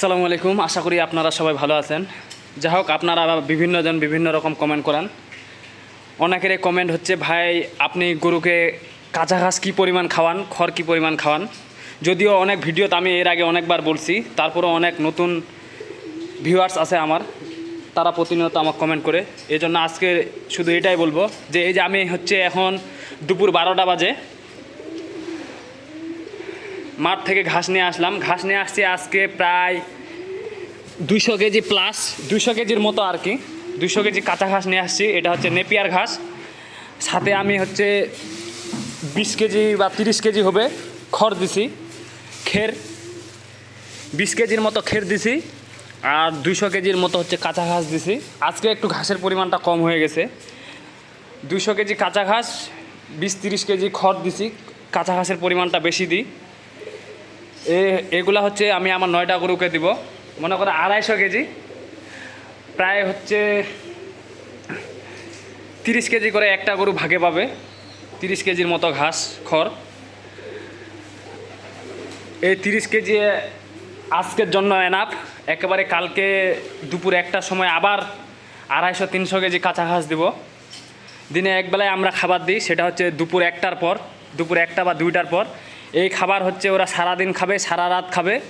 আসসালামু আলাইকুম। আশা করি আপনারা সবাই ভালো আছেন। যাই হোক, আপনারা বিভিন্নজন বিভিন্ন রকম কমেন্ট করেন। অনেকের কমেন্ট হচ্ছে, ভাই, আপনি গরুকে কাঁচা ঘাস কী পরিমাণ খাওয়ান? খড় কী পরিমাণ খাওয়ান? যদিও অনেক ভিডিওতে আমি এর আগে অনেকবার বলছি, তারপরেও অনেক নতুন ভিউয়ার্স আছে আমার। তারা প্রতিনিয়ত আমাকে কমেন্ট করে। এই জন্য আজকে শুধু এটাই বলব যে, এই যে আমি হচ্ছে এখন দুপুর বারোটা বাজে। মাঠ থেকে ঘাস নিয়ে আসলাম। ঘাস নিয়ে আসছি আজকে প্রায় দুইশো কেজি প্লাস দুইশো কেজির মতো আর কি। দুইশো কেজি কাঁচা ঘাস নিয়ে আসছি, এটা হচ্ছে নেপিয়ার ঘাস। সাথে আমি হচ্ছে বিশ কেজি বা তিরিশ কেজি হবে খড় দিছি, খের, বিশ কেজির মতো খের দিছি, আর দুইশো কেজির মতো হচ্ছে কাঁচা ঘাস দিছি। আজকে একটু ঘাসের পরিমাণটা কম হয়ে গেছে। দুইশো কেজি কাঁচা ঘাস, বিশ তিরিশ কেজি খড় দিছি, কাঁচা ঘাসের পরিমাণটা বেশি দিই। এ, এগুলা হচ্ছে আমি আমার নয়টা গরুকে দিব। মনে করো আড়াইশো কেজি। প্রায় হচ্ছে তিরিশ কেজি করে একটা গরু ভাগে পাবে। তিরিশ কেজির মতো ঘাস, খড়। এই তিরিশ কেজি আজকের জন্য এনাফ একেবারে কালকে দুপুর একটার সময় আবার আড়াইশো, তিনশো কেজি কাঁচা ঘাস দিব। দিনে একবেলায় আমরা খাবার দিই, সেটা হচ্ছে দুপুর একটার পর। দুপুর একটা বা দুইটার পর। এই খাবার হচ্ছে ওরা সারাদিন খাবে, সারা রাত খাবে।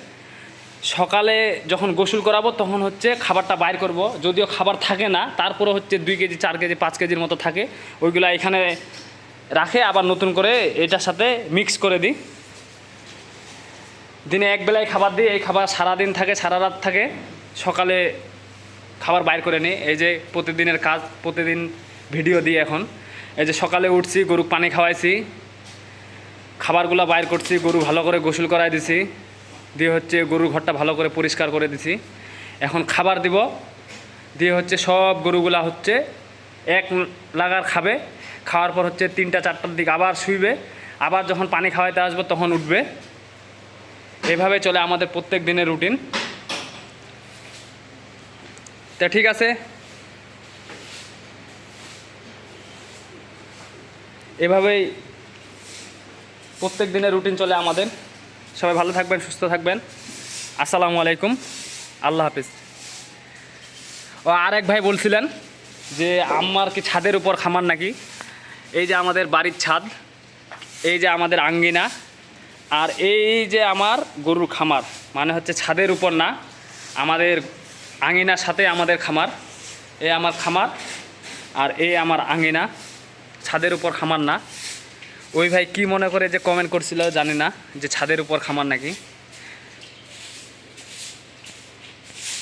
সকালে যখন গোসল করাবো, তখন হচ্ছে খাবারটা বাইর করব। যদিও খাবার থাকে না, তারপরে হচ্ছে দুই কেজি, চার কেজি, পাঁচ কেজির মতো থাকে। ওইগুলো এখানে রাখে, আবার নতুন করে এটার সাথে মিক্স করে দিই। দিনে এক বেলায় খাবার দিই, এই খাবার সারাদিন থাকে, সারা রাত থাকে। সকালে খাবার বাইর করে নিই। এই যে প্রতিদিনের কাজ, প্রতিদিন ভিডিও দিই এখন। এই যে সকালে উঠছি গরু পানি খাওয়াইছি। খাবারগুলো বাইর করছি, গরু ভালো করে গোসল করাই দিছি। দিয়ে হচ্ছে গরুর ঘরটা ভালো করে পরিষ্কার করে দিছি। এখন খাবার দিব। দিয়ে হচ্ছে সব গরুগুলা হচ্ছে এক লাগার খাবে। খাওয়ার পর হচ্ছে তিনটা, চারটার দিকে আবার শুইবে। আবার যখন পানি খাওয়াইতে আসব তখন উঠবে। এভাবে চলে আমাদের প্রত্যেক দিনের রুটিন। তা ঠিক আছে? এভাবেই প্রত্যেক দিনের রুটিন চলে আমাদের। সবাই ভালো থাকবেন, সুস্থ থাকবেন। আসসালামু আলাইকুম। আল্লাহ হাফিজ। ও, আরেক ভাই বলছিলেন যে আমার কি ছাদের উপর খামার নাকি? এই যে আমাদের বাড়ির ছাদ, এই যে আমাদের আঙ্গিনা, আর এই যে আমার গরুর খামার মানে হচ্ছে ছাদের উপর না, আমাদের আঙিনার সাথে আমাদের খামার। এ আমার খামার আর এই আমার আঙিনা ছাদের উপর খামার না। ওই ভাই কি মনে করে যে কমেন্ট করছিল জানি না, যে ছাদের উপর খামার নাকি?